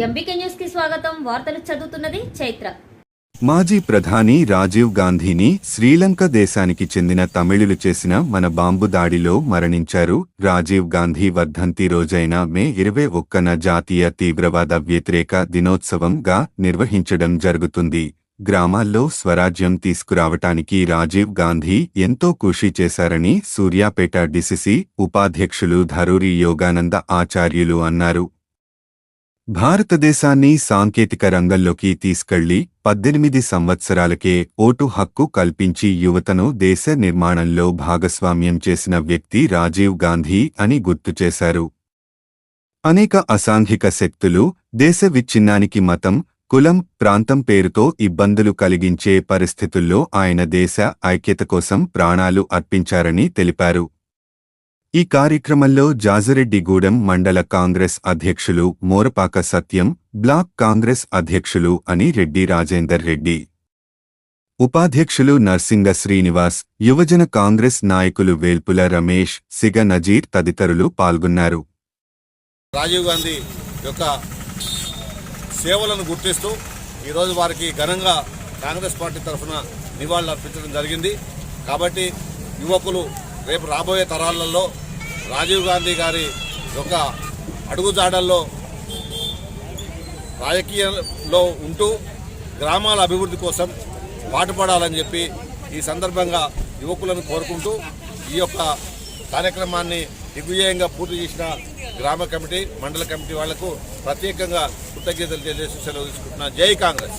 MBK న్యూస్కి స్వాగతం. వార్తలు చదువుతున్నది చైత్ర. మాజీ ప్రధాని రాజీవ్ గాంధీని శ్రీలంక దేశానికి చెందిన తమిళులు చేసిన మన బాంబు దాడిలో మరణించారు. రాజీవ్ గాంధీ వర్ధంతి రోజైన మే ఇరవై ఒక్కన జాతీయ తీవ్రవాద వ్యతిరేక దినోత్సవంగా నిర్వహించడం జరుగుతుంది. గ్రామాల్లో స్వరాజ్యం తీసుకురావటానికి రాజీవ్ గాంధీ ఎంతో కృషి చేశారని సూర్యాపేట డిసిసి ఉపాధ్యక్షులు ధరూరి యోగానంద ఆచార్యులు అన్నారు. భారతదేశాన్ని సాంకేతిక రంగంలోకి తీసుకెళ్ళి పద్దెనిమిది సంవత్సరాలకే ఓటు హక్కు కల్పించి యువతను దేశ నిర్మాణంలో భాగస్వామ్యం చేసిన వ్యక్తి రాజీవ్ గాంధీ అని గుర్తు చేశారు. అనేక అసాంఘిక శక్తులు దేశ విచ్ఛిన్నానికి మతం కులం ప్రాంతం పేరుతో ఇబ్బందులు కలిగించే పరిస్థితుల్లో ఆయన దేశ ఐక్యత కోసం ప్రాణాలు అర్పించారని తెలిపారు. ఈ కార్యక్రమంలో జాజిరెడ్డిగూడెం మండల కాంగ్రెస్ అధ్యక్షులు మోరపాక సత్యం బ్లాక్ కాంగ్రెస్ అధ్యక్షులు అని రెడ్డి రాజేందర్ రెడ్డి. ఉపాధ్యక్షులు నర్సింగ శ్రీనివాస్ యువజన కాంగ్రెస్ నాయకులు వేల్పుల రమేష్ సిగ నజీర్ తదితరులు పాల్గొన్నారు. రాజీవ్ గాంధీ యొక్క సేవలను గుర్తిస్తూ ఈరోజు వారికి ఘనంగా కాంగ్రెస్ పార్టీ తరఫున నివాళులు అర్పించడం జరిగింది. కాబట్టి యువకులు రేపు రాబోయే తరాలలో రాజీవ్ గాంధీ గారి యొక్క అడుగుజాడల్లో రాజకీయంలో ఉంటూ గ్రామాల అభివృద్ధి కోసం పాటుపడాలని చెప్పి ఈ సందర్భంగా యువకులను కోరుకుంటూ ఈ యొక్క కార్యక్రమాన్ని దిగ్విజయంగా పూర్తి చేసిన గ్రామ కమిటీ మండల కమిటీ వాళ్ళకు ప్రత్యేకంగా కృతజ్ఞతలు తెలియజేసి సెలవు తీసుకుంటున్నా జై Congress!